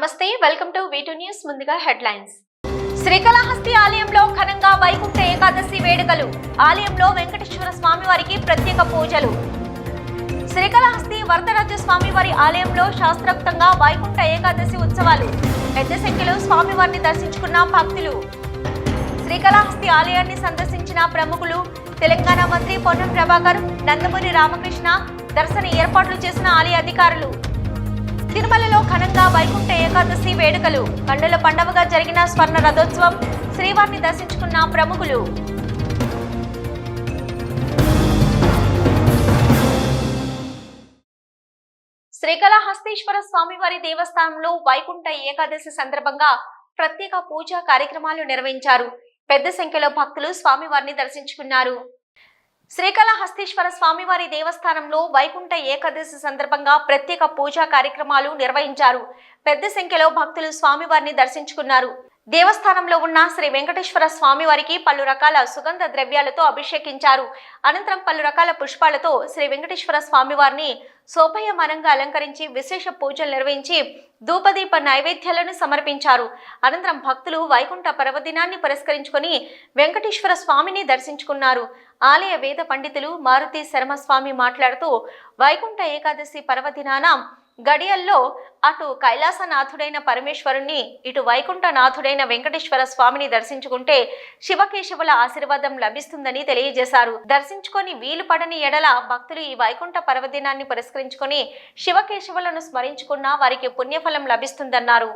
నమస్తే welcome to V two news ముందుగా headlines. Srikalahasti ఆలయంలో ఘనంగా వైకుంఠ ఏకాదశి వేడుకలు. ఆలయంలో వెంకటేశ్వర స్వామి వారికి ప్రత్యేక పూజలు. శ్రీకాళహస్తి వరదరాజ స్వామివారి ఆలయంలో శాస్త్రోక్తంగా వైకుంఠ ఏకాదశి ఉత్సవాలు. పెద్ద సంఖ్యలో స్వామివారిని దర్శించుకున్న భక్తులు. శ్రీకాళహస్తి ఆలయాన్ని సందర్శించిన ప్రముఖులు తెలంగాణ మంత్రి పొన్నం ప్రభాకర్ నందమూరి రామకృష్ణ దర్శన ఏర్పాట్లు చేసిన ఆలయ అధికారులు. తిరుమలలో ఘనంగా వైకుంఠ ఏకాదశి వేడుకలు. కండల పండవగా జరిగిన స్వర్ణ రథోత్సవం శ్రీవారిని దర్శించుకున్న ప్రముఖులు. శ్రీకాళహస్తీశ్వర స్వామివారి దేవస్థానంలో వైకుంఠ ఏకాదశి సందర్భంగా ప్రత్యేక పూజా కార్యక్రమాలు నిర్వహించారు. పెద్ద సంఖ్యలో భక్తులు స్వామివారిని దర్శించుకున్నారు. శ్రీకాళహస్తీశ్వర స్వామివారి దేవస్థానంలో వైకుంఠ ఏకాదశి సందర్భంగా ప్రత్యేక పూజా కార్యక్రమాలు నిర్వహించారు. పెద్ద సంఖ్యలో భక్తులు స్వామివారిని దర్శించుకున్నారు. దేవస్థానంలో ఉన్న శ్రీ వెంకటేశ్వర స్వామివారికి పలు రకాల సుగంధ ద్రవ్యాలతో అభిషేకించారు. అనంతరం పలు రకాల పుష్పాలతో శ్రీ వెంకటేశ్వర స్వామివారిని శోభయమానంగా అలంకరించి విశేష పూజలు నిర్వహించి ధూపదీప నైవేద్యాలను సమర్పించారు. అనంతరం భక్తులు వైకుంఠ పర్వదినాన్ని పురస్కరించుకొని వెంకటేశ్వర స్వామిని దర్శించుకున్నారు. ఆలయ వేద పండితులు మారుతి శర్మస్వామి మాట్లాడుతూ వైకుంఠ ఏకాదశి పర్వదినాన గడియల్లో అటు కైలాసనాథుడైన పరమేశ్వరుణ్ణి ఇటు వైకుంఠనాథుడైన వెంకటేశ్వర స్వామిని దర్శించుకుంటే శివకేశవుల ఆశీర్వాదం లభిస్తుందని తెలియజేశారు. దర్శించుకొని వీలు పడని ఎడల భక్తులు ఈ వైకుంఠ పర్వదినాన్ని పురస్కరించుకొని శివకేశవులను స్మరించుకున్న వారికి పుణ్యఫలం లభిస్తుందన్నారు.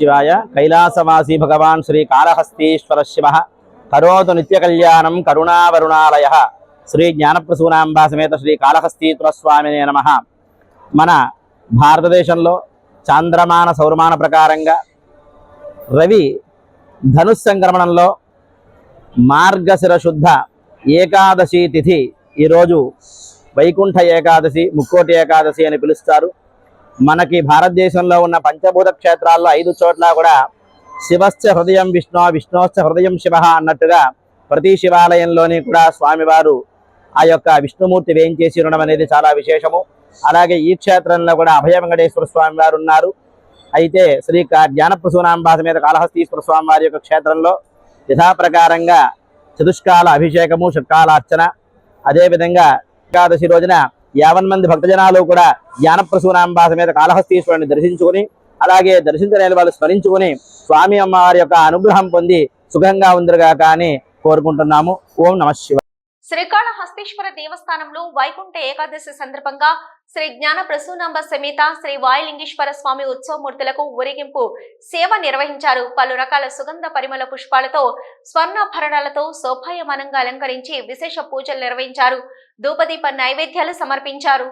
శివాయ కైలాసవాసి భగవాన్ శ్రీ కాళహస్తీశ్వర శివ కరోతు నిత్య కళ్యాణం కరుణావరుణాలయ శ్రీ జ్ఞానప్రసూనాంబా సమేత శ్రీ కాళహస్తీశ్వర స్వామినే నమ మన భారతదేశంలో చాంద్రమాన సౌరమాన ప్రకారంగా రవి ధనుస్ సంక్రమణంలో మార్గశిర శుద్ధ ఏకాదశి తిథి ఈరోజు వైకుంఠ ఏకాదశి ముక్కోటి ఏకాదశి అని పిలుస్తారు. మనకి భారతదేశంలో ఉన్న పంచభూత క్షేత్రాల్లో ఐదు చోట్ల కూడా శివశ్చ హృదయం విష్ణు విష్ణోశ్చ హృదయం శివ అన్నట్టుగా ప్రతి శివాలయంలోని కూడా స్వామివారు ఆ యొక్క విష్ణుమూర్తి వేయించేసి ఉండడం అనేది చాలా విశేషము. అలాగే ఈ క్షేత్రంలో కూడా అభయ వెంకటేశ్వర స్వామి వారు ఉన్నారు. అయితే శ్రీ కా- మీద కాళహస్తీశ్వర స్వామి వారి యొక్క క్షేత్రంలో యథాప్రకారంగా చతుష్కాల అభిషేకము షట్కాల అర్చన అదేవిధంగా ఏకాదశి రోజున యావన్ మంది భక్తజనాలు కూడా జ్ఞానప్రసూనాంబాస మీద కాళహస్తీశ్వరుని దర్శించుకుని అలాగే దర్శించలేని వాళ్ళు స్మరించుకుని స్వామి అమ్మవారి యొక్క అనుగ్రహం పొంది సుఖంగా ఉందిరుగాక అని కోరుకుంటున్నాము. ఓం నమ శివ శ్రీకాళహస్తీశ్వర దేవస్థానంలో వైకుంఠ ఏకాదశి సందర్భంగా శ్రీ జ్ఞాన ప్రసూనాంబ సమేత శ్రీ వాయులింగేశ్వర స్వామి ఉత్సవమూర్తులకు ఊరేగింపు సేవ నిర్వహించారు. పలు రకాల సుగంధ పరిమళ పుష్పాలతో స్వర్ణాభరణాలతో శోభాయమానంగా అలంకరించి విశేష పూజలు నిర్వహించారు. ధూపదీప నైవేద్యాలు సమర్పించారు.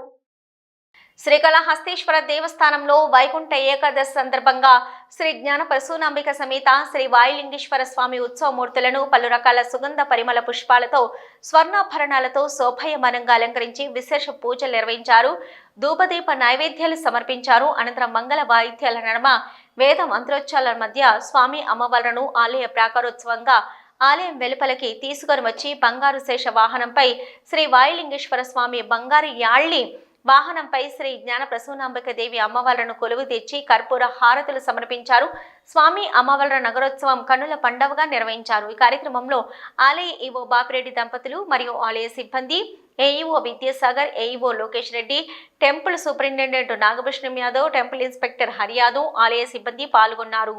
శ్రీకాళహస్తీశ్వర దేవస్థానంలో వైకుంఠ ఏకాదశి సందర్భంగా శ్రీ జ్ఞాన పరశునాంబిక సమేత శ్రీ వాయులింగేశ్వర స్వామి ఉత్సవమూర్తులను పలు రకాల సుగంధ పరిమళ పుష్పాలతో స్వర్ణాభరణాలతో శోభయమానంగా అలంకరించి విశేష పూజలు నిర్వహించారు. ధూపదీప నైవేద్యాలు సమర్పించారు. అనంతరం మంగళ వాయిద్యాల నడమ వేద మంత్రోచ్చాల మధ్య స్వామి అమ్మవార్లను ఆలయ ప్రాకారోత్సవంగా ఆలయం వెలుపలకి తీసుకొని వచ్చి బంగారు శేష వాహనంపై శ్రీ వాయులింగేశ్వర స్వామి బంగారు యాళ్ళి వాహనంపై శ్రీ జ్ఞాన ప్రసూనాంబిక దేవి అమ్మవార్లను కొలువు తెచ్చి కర్పూర హారతులు సమర్పించారు. స్వామి అమ్మవార్ల నగరోత్సవం కన్నుల పండవగా నిర్వహించారు. ఈ కార్యక్రమంలో ఆలయ ఈవో బాపిరెడ్డి దంపతులు మరియు ఆలయ సిబ్బంది AEO Vidyasagar AEO Lokesh Reddy temple superintendent Nagabhushanam Yadav temple inspector Hariyadav ఆలయ సిబ్బంది పాల్గొన్నారు.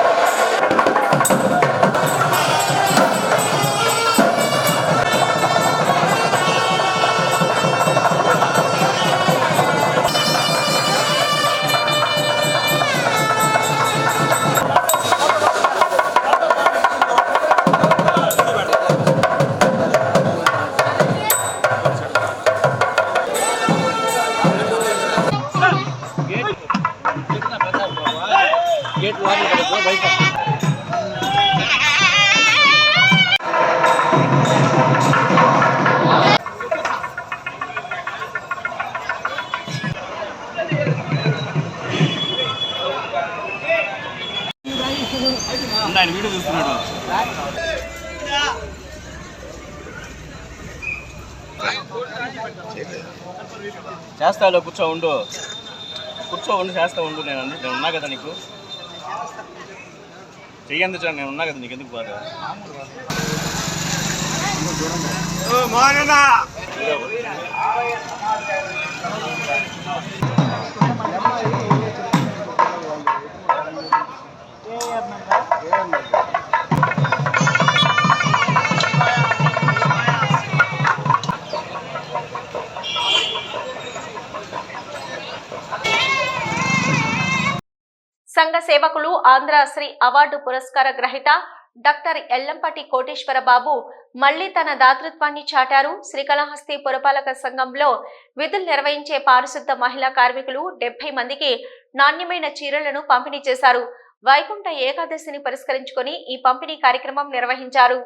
చేస్తాలో కూర్చో ఉండు. కూర్చో ఉండు చేస్తా ఉండు నేను అంది- నేను ఉన్నా కదా నీకు. చెయ్యంది నేను ఉన్నా కదా నీకు ఎందుకు బాధ? సంఘ సేవకులు ఆంధ్ర శ్రీ అవార్డు పురస్కార గ్రహీత డాక్టర్ ఎల్లంపటి కోటేశ్వరబాబు మళ్ళీ తన దాతృత్వాన్ని చాటారు. శ్రీకాళహస్తి పురపాలక సంఘంలో విధులు నిర్వహించే పారిశుద్ధ మహిళా కార్మికులు డెబ్బై మందికి నాణ్యమైన చీరలను పంపిణీ చేశారు. వైకుంఠ ఏకాదశిని పురస్కరించుకొని ఈ పంపిణీ కార్యక్రమం నిర్వహించారు.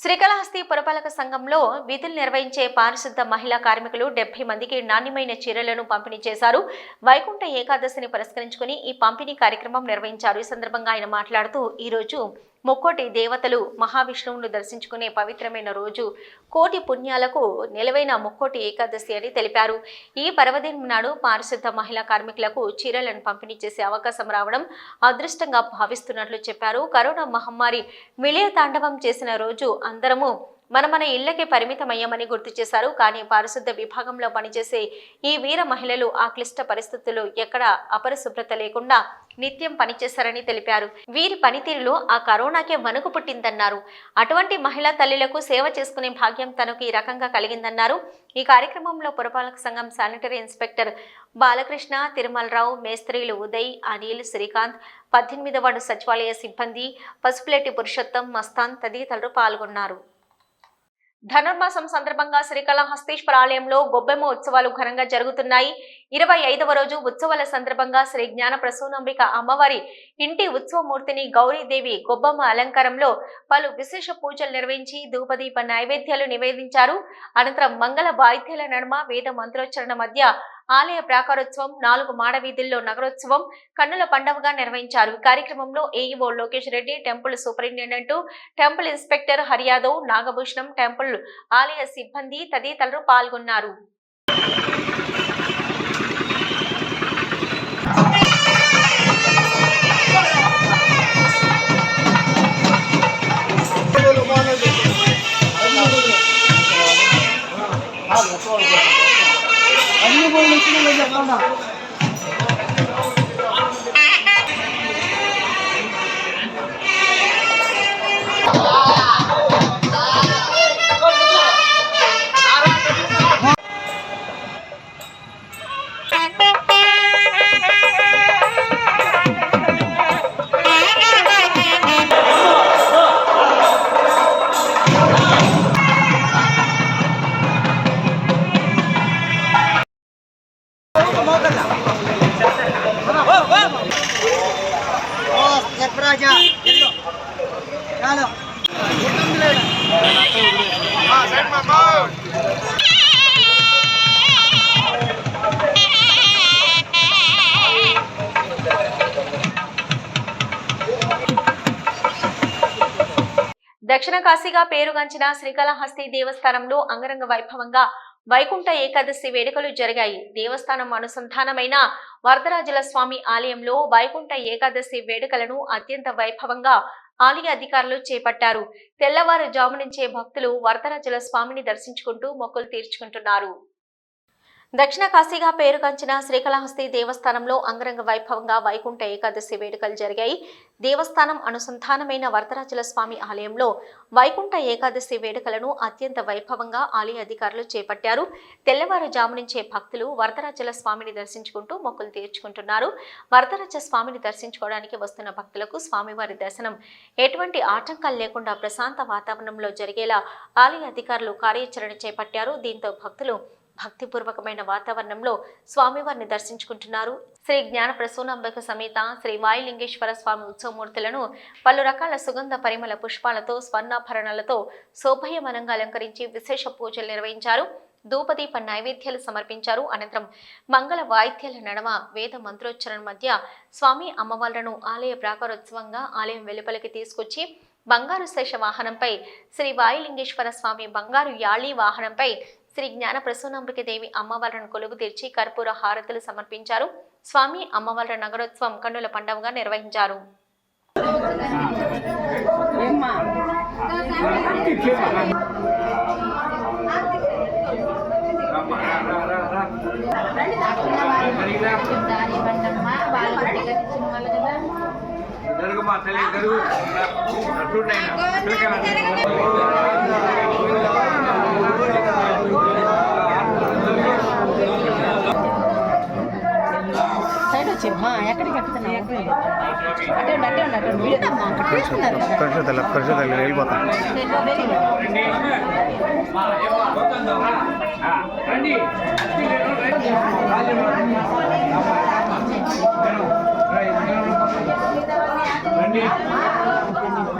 శ్రీకాళహస్తి పురపాలక సంఘంలో విధులు నిర్వహించే పారిశుద్ధ మహిళా కార్మికులు డెబ్బై మందికి నాణ్యమైన చీరలను పంపిణీ చేశారు. వైకుంఠ ఏకాదశిని పురస్కరించుకుని ఈ పంపిణీ కార్యక్రమం నిర్వహించారు. ఈ సందర్భంగా ఆయన మాట్లాడుతూ ఈరోజు ముక్కోటి దేవతలు మహావిష్ణువును దర్శించుకునే పవిత్రమైన రోజు కోటి పుణ్యాలకు నిలవైన ముక్కోటి ఏకాదశి అని తెలిపారు. ఈ పర్వదినం నాడు పారిశుద్ధ మహిళా కార్మికులకు చీరలను పంపిణీ చేసే అవకాశం రావడం అదృష్టంగా భావిస్తున్నట్లు చెప్పారు. కరోనా మహమ్మారి విలయ తాండవం చేసిన రోజు అందరము మన మన ఇళ్ళకే పరిమితమయ్యామని గుర్తు చేశారు. కానీ పారిశుద్ధ విభాగంలో పనిచేసే ఈ వీర మహిళలు ఆ క్లిష్ట పరిస్థితులు ఎక్కడ అపరిశుభ్రత లేకుండా నిత్యం పనిచేశారని తెలిపారు. వీరి పనితీరులో ఆ కరోనాకే వణుకు పుట్టిందన్నారు. అటువంటి మహిళా తల్లులకు సేవ చేసుకునే భాగ్యం తనకు ఈ రకంగా కలిగిందన్నారు. ఈ కార్యక్రమంలో పురపాలక సంఘం శానిటరీ ఇన్స్పెక్టర్ బాలకృష్ణ తిరుమలరావు మేస్త్రీలు ఉదయ్ అనిల్ శ్రీకాంత్ పద్దెనిమిదవ వార్డు సచివాలయ సిబ్బంది పసుపులేటి పురుషోత్తం మస్తాన్ తదితరులు పాల్గొన్నారు. ధనుర్మాసం సందర్భంగా శ్రీకాళహస్తీశ్వర ఆలయంలో గొబ్బెమ్మ ఉత్సవాలు ఘనంగా జరుగుతున్నాయి. ఇరవై ఐదవ రోజు ఉత్సవాల సందర్భంగా శ్రీ జ్ఞాన ప్రసూనంబిక అమ్మవారి ఇంటి ఉత్సవమూర్తిని గౌరీదేవి గొబ్బమ్మ అలంకారంలో పలు విశేష పూజలు నిర్వహించి ధూపదీప నైవేద్యాలు నివేదించారు. అనంతరం మంగళ వాయిద్యాల నడుమ వేద మంత్రోచ్చరణ మధ్య ఆలయ ప్రాకారోత్సవం నాలుగు మాడ వీధుల్లో నగరోత్సవం కన్నుల పండవగా నిర్వహించారు. కార్యక్రమంలో AEO Lokesh Reddy temple superintendent temple inspector Hariyadav Nagabhushanam temple ఆలయ సిబ్బంది తదితరులు పాల్గొన్నారు. 真的。దక్షిణ కాశీగా పేరుగాంచిన శ్రీకాళహస్తి దేవస్థానంలో అంగరంగ వైభవంగా వైకుంఠ ఏకాదశి వేడుకలు జరిగాయి. దేవస్థానం అనుసంధానమైన వరదరాజుల స్వామి ఆలయంలో వైకుంఠ ఏకాదశి వేడుకలను అత్యంత వైభవంగా ఆలయ అధికారులు చేపట్టారు. తెల్లవారుజాము నుంచే భక్తులు వరదరాజుల స్వామిని దర్శించుకుంటూ మొక్కులు తీర్చుకుంటున్నారు. దక్షిణ కాశీగా పేరుగాంచిన శ్రీకాళహస్తి దేవస్థానంలో అంగరంగ వైభవంగా వైకుంఠ ఏకాదశి వేడుకలు జరిగాయి. దేవస్థానం అనుసంధానమైన వరదరాజుల స్వామి ఆలయంలో వైకుంఠ ఏకాదశి వేడుకలను అత్యంత వైభవంగా ఆలయ అధికారులు చేపట్టారు. తెల్లవారుజాము నుంచే భక్తులు వరదరాజుల స్వామిని దర్శించుకుంటూ మొక్కులు తీర్చుకుంటున్నారు. వరదరాజ స్వామిని దర్శించుకోవడానికి వస్తున్న భక్తులకు స్వామివారి దర్శనం ఎటువంటి ఆటంకాలు లేకుండా ప్రశాంత వాతావరణంలో జరిగేలా ఆలయ అధికారులు కార్యాచరణ చేపట్టారు. దీంతో భక్తులు భక్తిపూర్వకమైన వాతావరణంలో స్వామివారిని దర్శించుకుంటున్నారు. శ్రీ జ్ఞాన ప్రసూనాంబక సమేత శ్రీ వాయులింగేశ్వర స్వామి ఉత్సవమూర్తులను పలు రకాల సుగంధ పరిమళ పుష్పాలతో స్వర్ణాభరణాలతో శోభయమనంగా అలంకరించి విశేష పూజలు నిర్వహించారు. ధూపదీప నైవేద్యాలు సమర్పించారు. అనంతరం మంగళ వాయిద్యాల నడమ వేద మంత్రోచ్చరణ మధ్య స్వామి అమ్మవార్లను ఆలయ ప్రాకారోత్సవంగా ఆలయం వెలుపలికి తీసుకొచ్చి బంగారు శేష వాహనంపై శ్రీ వాయులింగేశ్వర స్వామి బంగారు యాళీ వాహనంపై శ్రీ జ్ఞాన ప్రసూనాంబిక దేవి అమ్మవార్లను కొలువు తీర్చి కర్పూర హారతులు సమర్పించారు. స్వామి అమ్మవార్ల నగరోత్సవం కన్నుల పండుగగా నిర్వహించారు తల్లి జరుగు అట్లుండైనా సైడ్ వచ్చి మా ఎక్కడికి ఎక్కుతున్నావు అటే ఉండు, అటే ఉండు, అటే ఉండు. వీడమ్మా, అక్కడ తీసుకున్నారు కదా. పరిశుద్ధులు పరిశుద్ధులు వెళ్ళిపోతాం. రండి. రండి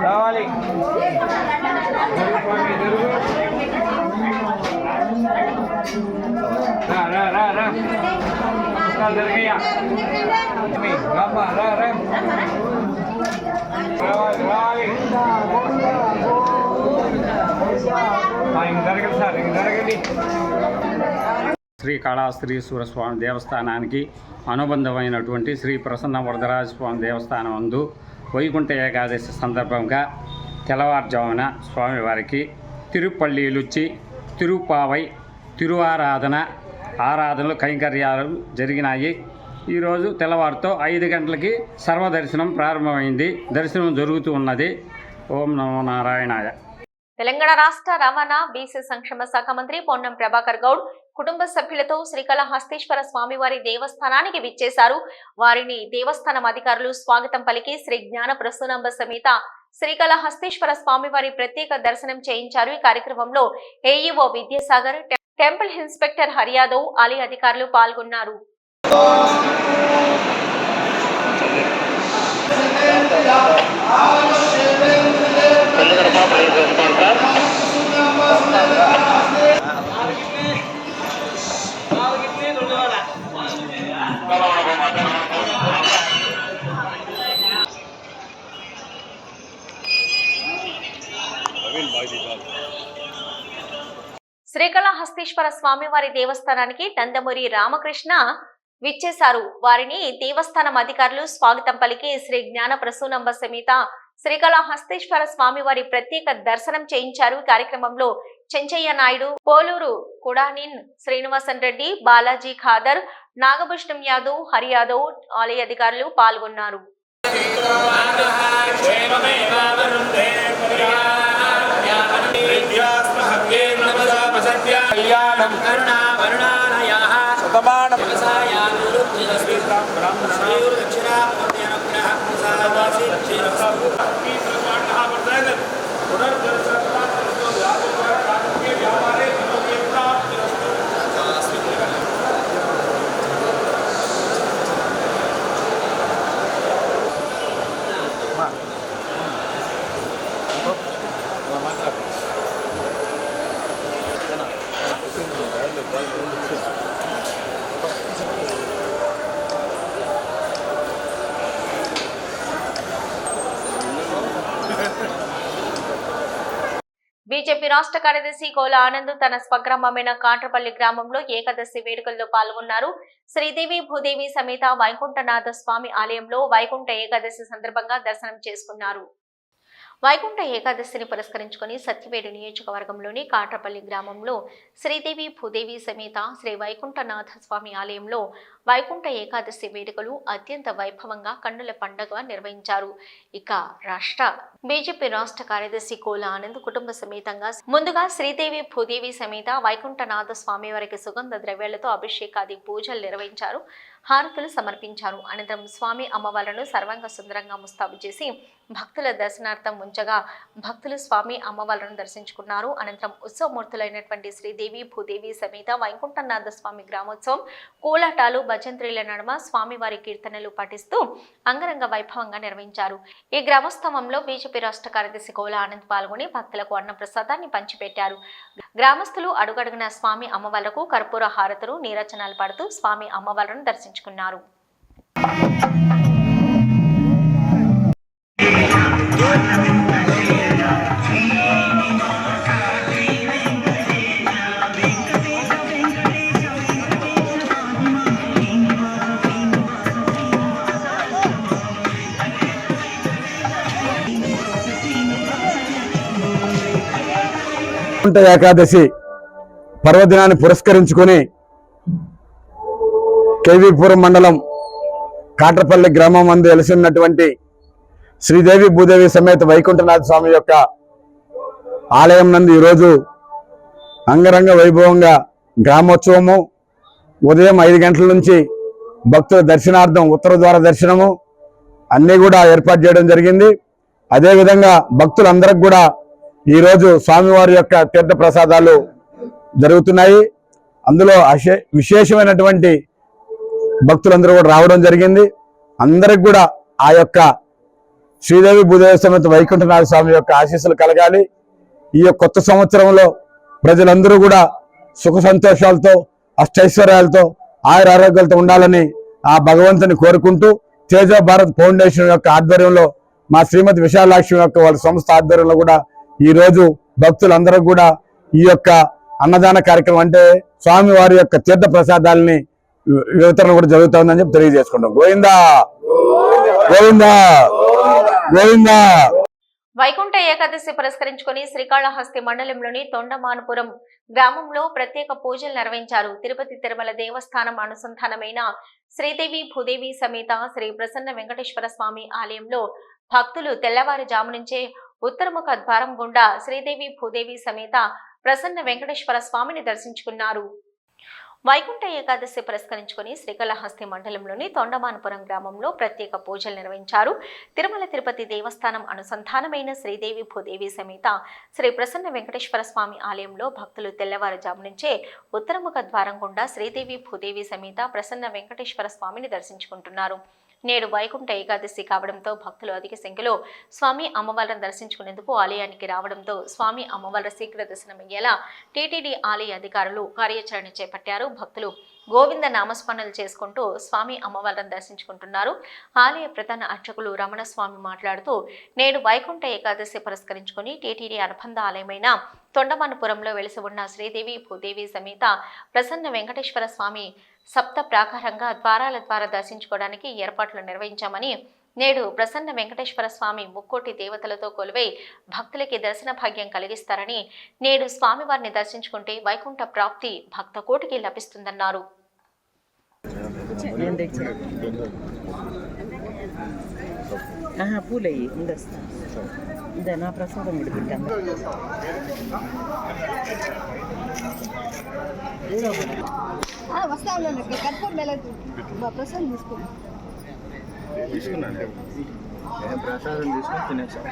రావాలి జరుగు రా రా రా. రా రామ్మా రా రా. రావాలి రావాలి. ఇంక జరగదు సార్ ఇంక జరగండి. స్వామి దేవస్థానానికి అనుబంధమైనటువంటి శ్రీ ప్రసన్న వరదరాజ స్వామి దేవస్థానం అందు వైకుంఠ ఏకాదశి సందర్భంగా తెల్లవారుజామున స్వామివారికి తిరుపల్లిలుచ్చి తిరుపావై తిరువారాధన ఆరాధనలు కైంకర్యాలు జరిగినాయి. ఈరోజు తెల్లవారుతో ఐదు గంటలకి సర్వదర్శనం ప్రారంభమైంది. దర్శనం జరుగుతూ ఉన్నది. ఓం నమో నారాయణాయ. తెలంగాణ రాష్ట్ర రవాణా బీసీ సంక్షేమ శాఖ మంత్రి పొన్నం ప్రభాకర్ గౌడ్ కుటుంబ సభ్యులతో శ్రీకాళహస్తీశ్వర స్వామివారి దేవస్థానానికి విచ్చేశారు. వారిని దేవస్థానం అధికారులు స్వాగతం పలికి శ్రీ జ్ఞాన ప్రసూనాంబ సమేత శ్రీకాళహస్తీశ్వర స్వామివారి ప్రత్యేక దర్శనం చేయించారు. ఈ కార్యక్రమంలో AEO Vidyasagar temple inspector Hariyadav Ali అధికారులు పాల్గొన్నారు. శ్రీకాళహస్తీశ్వర స్వామివారి దేవస్థానానికి నందమూరి రామకృష్ణ విచ్చేశారు. వారిని దేవస్థానం అధికారులు స్వాగతం పలికి శ్రీ జ్ఞాన ప్రసూనంబ సమేత శ్రీకాళహస్తీశ్వర స్వామివారి ప్రత్యేక దర్శనం చేయించారు. కార్యక్రమంలో చెంచయ్య నాయుడు పోలూరు కుడానిన్ శ్రీనివాసన్ రెడ్డి బాలాజీ ఖాదర్ నాగభూషణం యాదవ్ హరి యాదవ్ ఆలయ అధికారులు పాల్గొన్నారు. कल्याणं करुणा वरुणालयाः शतमाणं బీజేపీ రాష్ట్ర కార్యదర్శి కోల ఆనంద్ తన స్వగ్రామమైన కాట్రపల్లి గ్రామంలో ఏకాదశి వేడుకల్లో పాల్గొన్నారు. శ్రీదేవి భూదేవి సమేత వైకుంఠనాథ స్వామి ఆలయంలో వైకుంఠ ఏకాదశి సందర్భంగా దర్శనం చేసుకున్నారు. వైకుంఠ ఏకాదశిని పురస్కరించుకొని సత్యవేడు నియోజకవర్గంలోని కాట్రపల్లి గ్రామంలో శ్రీదేవి భూదేవి సమేత శ్రీ వైకుంఠనాథ స్వామి ఆలయంలో వైకుంఠ ఏకాదశి వేడుకలు అత్యంత వైభవంగా కన్నుల పండుగ నిర్వహించారు. ఇక రాష్ట్ర బీజేపీ రాష్ట్ర కార్యదర్శి కోల ఆనంద్ కుటుంబ సమేతంగా ముందుగా శ్రీదేవి భూదేవి సమేత వైకుంఠనాథ స్వామి వారికి సుగంధ ద్రవ్యాలతో అభిషేకాది పూజలు నిర్వహించారు. హారతులు సమర్పించారు. అనంతరం స్వామి అమ్మవార్లను సర్వాంగ సుందరంగా ముస్తాబు చేసి భక్తుల దర్శనార్థం ఉంచగా భక్తులు స్వామి అమ్మవార్లను దర్శించుకున్నారు. అనంతరం ఉత్సవమూర్తులైనటువంటి శ్రీదేవి భూదేవి సమేత వైకుంఠనాథ స్వామి గ్రామోత్సవం కోలాటాలు భజంత్రీల నడుమ స్వామివారి కీర్తనలు పఠిస్తూ అంగరంగ వైభవంగా నిర్వహించారు. ఈ గ్రామోత్సవంలో బీజేపీ రాష్ట్ర కార్యదర్శి కోల ఆనంద్ పాల్గొని భక్తులకు అన్న ప్రసాదాన్ని పంచిపెట్టారు. గ్రామస్తులు అడుగడుగున స్వామి అమ్మవార్లకు కర్పూర హారతులు నీరచనాలు పడుతూ స్వామి అమ్మవార్లను దర్శించుకున్నారు ఏకాదశి పర్వదినాన్ని పురస్కరించుకొని కేవీపురం మండలం కాట్రపల్లి గ్రామం మందు వెలిసినటువంటి శ్రీదేవి భూదేవి సమేత వైకుంఠనాథ స్వామి యొక్క ఆలయం నందు ఈరోజు అంగరంగ వైభవంగా గ్రామోత్సవము. ఉదయం ఐదు గంటల నుంచి భక్తుల దర్శనార్థం ఉత్తర ద్వార దర్శనము అన్నీ కూడా ఏర్పాటు చేయడం జరిగింది. అదేవిధంగా భక్తులందరికి కూడా ఈరోజు స్వామివారి యొక్క తీర్థ ప్రసాదాలు జరుగుతున్నాయి. అందులో అశే విశేషమైనటువంటి భక్తులందరూ కూడా రావడం జరిగింది. అందరికి కూడా ఆ యొక్క శ్రీదేవి భూదేవి సమేత వైకుంఠనాథ స్వామి యొక్క ఆశీస్సులు కలగాలి. ఈ యొక్క కొత్త సంవత్సరంలో ప్రజలందరూ కూడా సుఖ సంతోషాలతో అష్టైశ్వర్యాలతో ఆయుర ఆరోగ్యాలతో ఉండాలని ఆ భగవంతుని కోరుకుంటూ తేజ భారత్ ఫౌండేషన్ యొక్క ఆధ్వర్యంలో మా శ్రీమతి విశాలాక్ష్మి యొక్క వాళ్ళ సంస్థ ఆధ్వర్యంలో కూడా ఈ రోజు భక్తులందరూ కూడా ఈ యొక్క అన్నదాన కార్యక్రమం అంటే స్వామి వారి యొక్క తీర్థ ప్రసాదాలని వి- కూడా జరుగుతుందని చెప్పి తెలియజేసుకుంటాం. గోవిందా! గోవిందా! గోవిందా! వైకుంఠ ఏకాదశి పురస్కరించుకొని శ్రీకాళహస్తి మండలంలోని తొండమానుపురం గ్రామంలో ప్రత్యేక పూజలు నిర్వహించారు. తిరుపతి తిరుమల దేవస్థానం అనుసంధానమైన శ్రీదేవి భూదేవి సమేత శ్రీ ప్రసన్న వెంకటేశ్వర స్వామి ఆలయంలో భక్తులు తెల్లవారుజాము నుంచే ఉత్తరముఖ ద్వారం గుండా శ్రీదేవి భూదేవి సమేత ప్రసన్న వెంకటేశ్వర స్వామిని దర్శించుకున్నారు. వైకుంఠ ఏకాదశి పురస్కరించుకొని శ్రీకాళహస్తి మండలంలోని తొండమానపురం గ్రామంలో ప్రత్యేక పూజలు నిర్వహించారు. తిరుమల తిరుపతి దేవస్థానం అనుసంధానమైన శ్రీదేవి భూదేవి సమేత శ్రీ ప్రసన్న వెంకటేశ్వర స్వామి ఆలయంలో భక్తులు తెల్లవారుజాము నుంచే ఉత్తరముఖ ద్వారం గుండా శ్రీదేవి భూదేవి సమేత ప్రసన్న వెంకటేశ్వర స్వామిని దర్శించుకుంటున్నారు. నేడు వైకుంఠ ఏకాదశి కావడంతో భక్తులు అధిక సంఖ్యలో స్వామి అమ్మవారిని దర్శించుకునేందుకు ఆలయానికి రావడంతో స్వామి అమ్మవారి శీఘ్ర దర్శనమయ్యేలా టీటీడీ ఆలయ అధికారులు కార్యాచరణ చేపట్టారు. భక్తులు గోవింద నామస్మరణలు చేసుకుంటూ స్వామి అమ్మవారిని దర్శించుకుంటున్నారు. ఆలయ ప్రధాన అర్చకులు రమణస్వామి మాట్లాడుతూ నేడు వైకుంఠ ఏకాదశి పురస్కరించుకొని టీటీడీ అనుబంధ ఆలయమైన తొండమానపురంలో వెలిసి ఉన్న శ్రీదేవి భూదేవి సమేత ప్రసన్న వెంకటేశ్వర స్వామి సప్త ప్రాకారంగా ద్వారాల ద్వారా దర్శించుకోవడానికి ఏర్పాట్లు నిర్వహించామని నేడు ప్రసన్న వెంకటేశ్వర స్వామి ముక్కోటి దేవతలతో కొలువై భక్తులకి దర్శన భాగ్యం కలిగిస్తారని నేడు స్వామివారిని దర్శించుకుంటే వైకుంఠ ప్రాప్తి భక్త కోటికి లభిస్తుందన్నారు ప్రసాదం వస్తా ఉన్నాను. కర్పూర్ మెలకు ప్రసాదం తీసుకోండి ప్రసాదం తీసుకొని తినేసాం.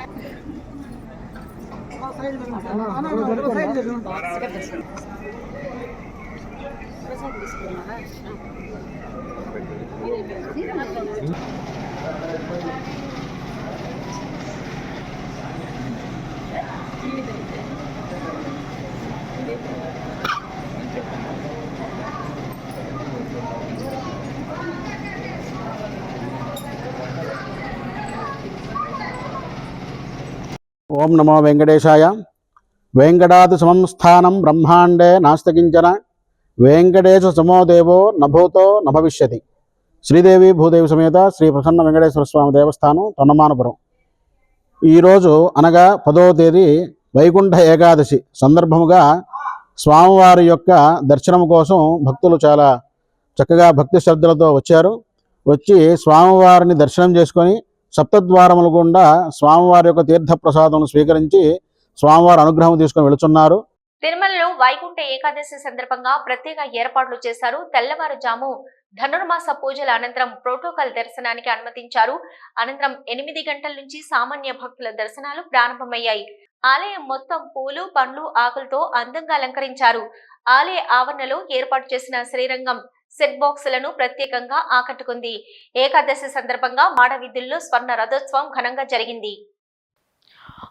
ఓం నమో వెంకటేశాయ. వెంకటాది సమం స్థానం బ్రహ్మాండే నాస్తకించన వెంకటేశ సమో దేవో నభూతో నభవిష్యతి. శ్రీదేవి భూదేవి సమేత శ్రీ ప్రసన్న వెంకటేశ్వర స్వామి దేవస్థానం తొన్నమానపురం. ఈరోజు అనగా పదో తేదీ వైకుంఠ ఏకాదశి సందర్భముగా స్వామివారి యొక్క దర్శనం కోసం భక్తులు చాలా చక్కగా భక్తి శ్రద్ధలతో వచ్చారు. వచ్చి స్వామివారిని దర్శనం చేసుకొని సప్తద్వారముల గుండా స్వామివారి యొక్క తీర్థ ప్రసాదం స్వీకరించి స్వామివారి అనుగ్రహం తీసుకుని వెళుతున్నారు తిరుమలలో వైకుంఠ ఏకాదశి సందర్భంగా ప్రత్యేక ఏర్పాట్లు చేశారు. తెల్లవారుజాము ధనుర్మాస పూజల అనంతరం ప్రోటోకాల్ దర్శనానికి అనుమతించారు. అనంతరం ఎనిమిది గంటల నుంచి సామాన్య భక్తుల దర్శనాలు ప్రారంభమయ్యాయి. ఆలయం మొత్తం పూలు పండ్లు ఆకులతో అందంగా అలంకరించారు. ఆలయ ఆవరణలో ఏర్పాటు చేసిన శ్రీరంగం సెట్ బాక్సులను ప్రత్యేకంగా ఆకట్టుకుంది. ఏకాదశి సందర్భంగా మాడవీధుల్లో స్వర్ణ రథోత్సవం ఘనంగా జరిగింది.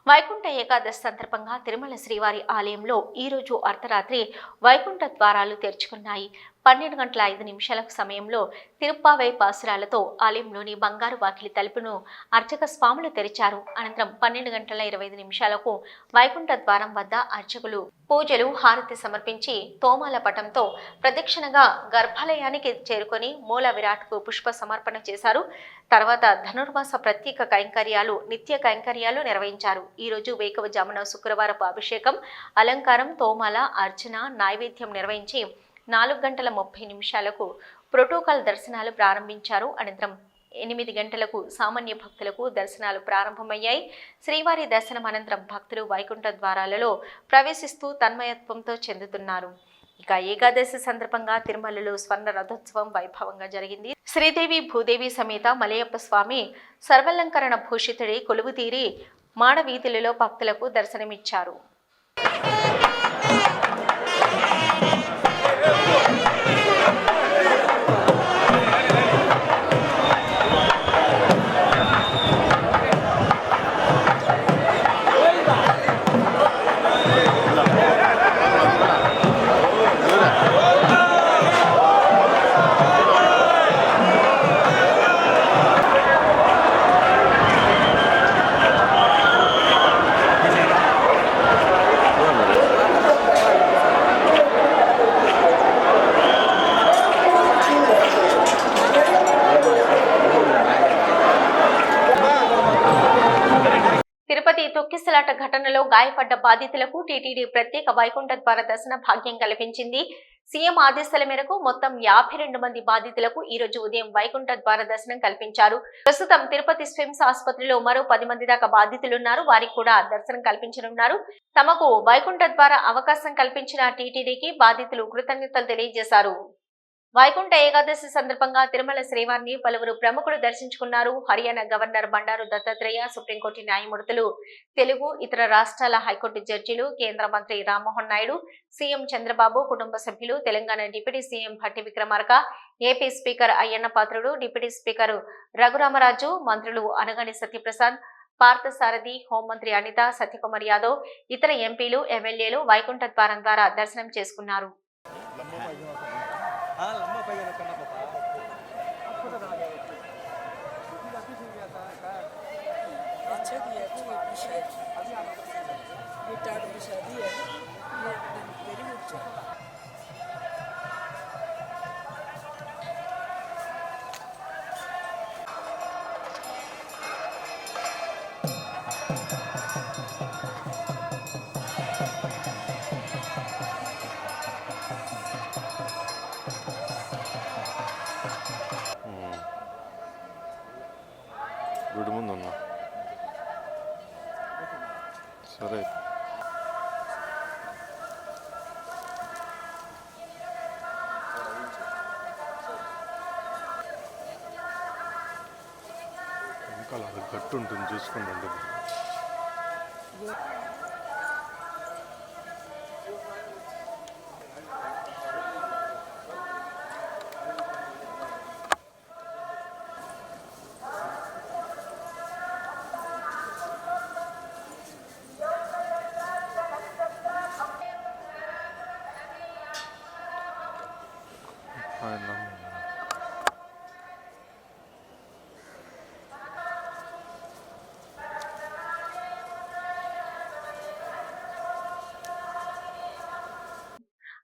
వైకుంఠ ఏకాదశి సందర్భంగా తిరుమల శ్రీవారి ఆలయంలో ఈరోజు అర్ధరాత్రి వైకుంఠ ద్వారాలు తెరుచుకున్నాయి. పన్నెండు గంటల ఐదు నిమిషాల సమయంలో తిరుప్పావై పాసురాలతో ఆలయంలోని బంగారు వాకిలి తలుపును అర్చక స్వాములు తెరిచారు. అనంతరం పన్నెండు గంటల ఇరవై ఐదు నిమిషాలకు వైకుంఠ ద్వారం వద్ద అర్చకులు పూజలు హారతి సమర్పించి తోమాల పటంతో ప్రదక్షిణగా గర్భాలయానికి చేరుకొని మూల విరాట్కు పుష్ప సమర్పణ చేశారు. తర్వాత ధనుర్మాస ప్రత్యేక కైంకర్యాలు నిత్య కైంకర్యాలు నిర్వహించారు. ఈరోజు వేకవ జామున శుక్రవారపు అభిషేకం అలంకారం తోమాల అర్చన నైవేద్యం నిర్వహించి నాలుగు గంటల ముప్పై నిమిషాలకు ప్రోటోకాల్ దర్శనాలు ప్రారంభించారు. అనంతరం ఎనిమిది గంటలకు సామాన్య భక్తులకు దర్శనాలు ప్రారంభమయ్యాయి. శ్రీవారి దర్శనం అనంతరం భక్తులు వైకుంఠ ద్వారాలలో ప్రవేశిస్తూ తన్మయత్వంతో చెందుతున్నారు. ఇక ఏకాదశి సందర్భంగా తిరుమలలో స్వర్ణ రథోత్సవం వైభవంగా జరిగింది. శ్రీదేవి భూదేవి సమేత మలయప్ప స్వామి సర్వలంకరణ భూషితుడి కొలువు తీరి మాడ వీధులలో భక్తులకు దర్శనమిచ్చారు. గాయపడ్డ బాధితులకు టీటీడీ ప్రత్యేక వైకుంఠ ద్వార దర్శన భాగ్యం కల్పించింది. సీఎం ఆదేశాల మేరకు మొత్తం యాభై రెండు మంది బాధితులకు ఈ రోజు ఉదయం వైకుంఠ ద్వార దర్శనం కల్పించారు. ప్రస్తుతం తిరుపతి స్విమ్స్ ఆసుపత్రిలో మరో పది మంది దాకా బాధితులున్నారు. వారికి కూడా దర్శనం కల్పించనున్నారు. తమకు వైకుంఠ ద్వారా అవకాశం కల్పించిన టీటీడీకి బాధితులు కృతజ్ఞతలు తెలియజేశారు. వైకుంఠ ఏకాదశి సందర్భంగా తిరుమల శ్రీవారిని పలువురు ప్రముఖులు దర్శించుకున్నారు. Haryana governor Bandaru Dattatreya supreme court న్యాయమూర్తులు తెలుగు ఇతర రాష్ట్రాల హైకోర్టు జడ్జిలు కేంద్ర మంత్రి రామ్మోహన్ నాయుడు సీఎం చంద్రబాబు కుటుంబ సభ్యులు Telangana deputy CM Bhatti Vikramarka AP speaker Ayyanna Patrudu deputy speaker Raghuramaraju మంత్రులు అనగాని సత్యప్రసాద్ పార్థసారథి హోంమంత్రి అనిత సత్యకుమార్ యాదవ్ ఇతర ఎంపీలు ఎమ్మెల్యేలు వైకుంఠ ద్వారం ద్వారా దర్శనం చేసుకున్నారు. அதனால் நம்ம பையன் கண்ண பார்த்தா अच्छा दिया है कोई विषय ये टाट विषय दिया है ये वेरी गुड గుడి ముందు ఉన్నా సరే ఇంకా అది గట్టు ఉంటుంది చూసుకోండి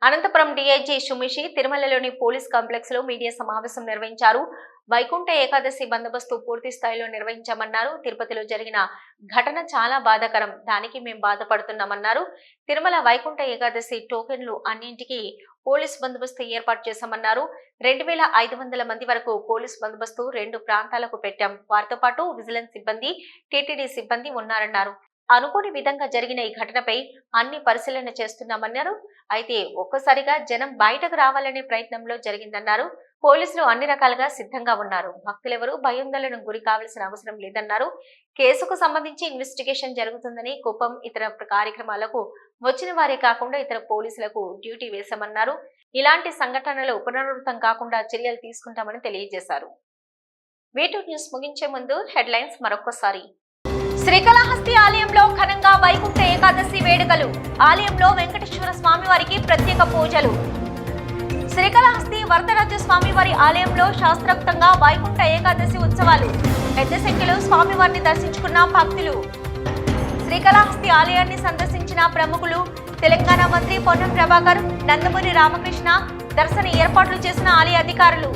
అనంతపురం డీఐజీ సుమిషి తిరుమలలోని పోలీస్ కాంప్లెక్స్లో మీడియా సమావేశం నిర్వహించారు. వైకుంఠ ఏకాదశి బందోబస్తు పూర్తి స్థాయిలో నిర్వహించామన్నారు. తిరుపతిలో జరిగిన ఘటన చాలా బాధాకరం. దానికి మేము బాధపడుతున్నామన్నారు. తిరుమల వైకుంఠ ఏకాదశి టోకెన్లు అన్నింటికి పోలీస్ బందోబస్తు ఏర్పాటు చేశామన్నారు. రెండు వేల ఐదు వందల మంది వరకు పోలీస్ బందోబస్తు రెండు ప్రాంతాలకు పెట్టాం. వారితో పాటు విజిలెన్స్ సిబ్బంది టీటీడీ సిబ్బంది ఉన్నారన్నారు. అనుకోని విధంగా జరిగిన ఈ ఘటనపై అన్ని పరిశీలన చేస్తున్నామన్నారు. అయితే ఒక్కసారిగా జనం బయటకు రావాలనే ప్రయత్నంలో జరిగిందన్నారు. పోలీసులు అన్ని రకాలుగా సిద్ధంగా ఉన్నారు. భక్తులెవరూ భయోందోళనకు గురి కావాల్సిన అవసరం లేదన్నారు. కేసుకు సంబంధించి ఇన్వెస్టిగేషన్ జరుగుతుందని కుప్పం ఇతర కార్యక్రమాలకు వచ్చిన వారే కాకుండా ఇతర పోలీసులకు డ్యూటీ వేశామన్నారు. ఇలాంటి సంఘటనలు పునరావృతం కాకుండా చర్యలు తీసుకుంటామని తెలియజేశారు. వీటూ న్యూస్ ముగించే ముందు హెడ్లైన్స్ మరొకసారి శ్రీకాళహస్తి ఆలయంలో ఘనంగా వైకుంఠ ఏకాదశి వేడుకలు. ఆలయంలో వెంకటేశ్వర స్వామి వారికి ప్రత్యేక పూజలు. శ్రీకాళహస్తి వరదరాజ స్వామివారి ఆలయంలో శాస్త్రోక్తంగా వైకుంఠ ఏకాదశి ఉత్సవాలు. పెద్ద సంఖ్యలో స్వామివారిని దర్శించుకున్న భక్తులు. శ్రీకాళహస్తి ఆలయాన్ని సందర్శించిన ప్రముఖులు తెలంగాణ మంత్రి పొన్నం ప్రభాకర్ నందమూరి రామకృష్ణ దర్శన ఏర్పాట్లు చేసిన ఆలయ అధికారులు.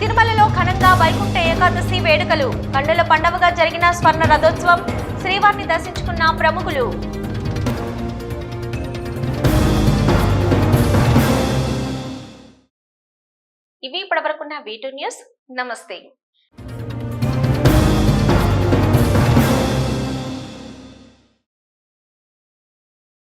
తిరుమలలో ఘనంగా వైకుంఠ ఏకాదశి వేడుకలు. కండుల పండవగా జరిగిన స్వర్ణ రథోత్సవం శ్రీవారిని దర్శించుకున్న ప్రముఖులు. ఇవి ఇప్పటివరకున్న వీటూ న్యూస్. నమస్తే.